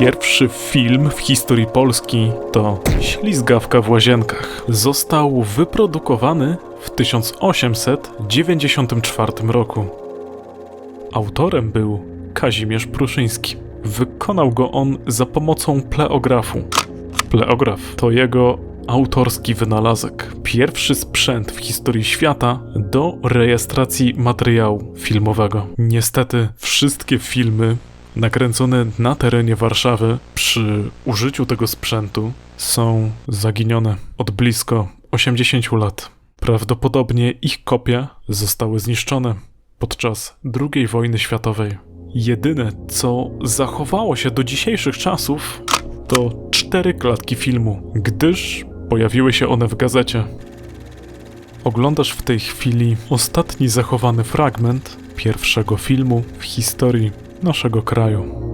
Pierwszy film w historii Polski to Ślizgawka w łazienkach. Został wyprodukowany w 1894 roku. Autorem był Kazimierz Pruszyński. Wykonał go on za pomocą pleografu. Pleograf to jego autorski wynalazek. Pierwszy sprzęt w historii świata do rejestracji materiału filmowego. Niestety, wszystkie filmy nakręcone na terenie Warszawy przy użyciu tego sprzętu są zaginione od blisko 80 lat. Prawdopodobnie ich kopie zostały zniszczone podczas II wojny światowej. Jedyne, co zachowało się do dzisiejszych czasów, to cztery klatki filmu, gdyż pojawiły się one w gazecie. Oglądasz w tej chwili ostatni zachowany fragment pierwszego filmu w historii naszego kraju.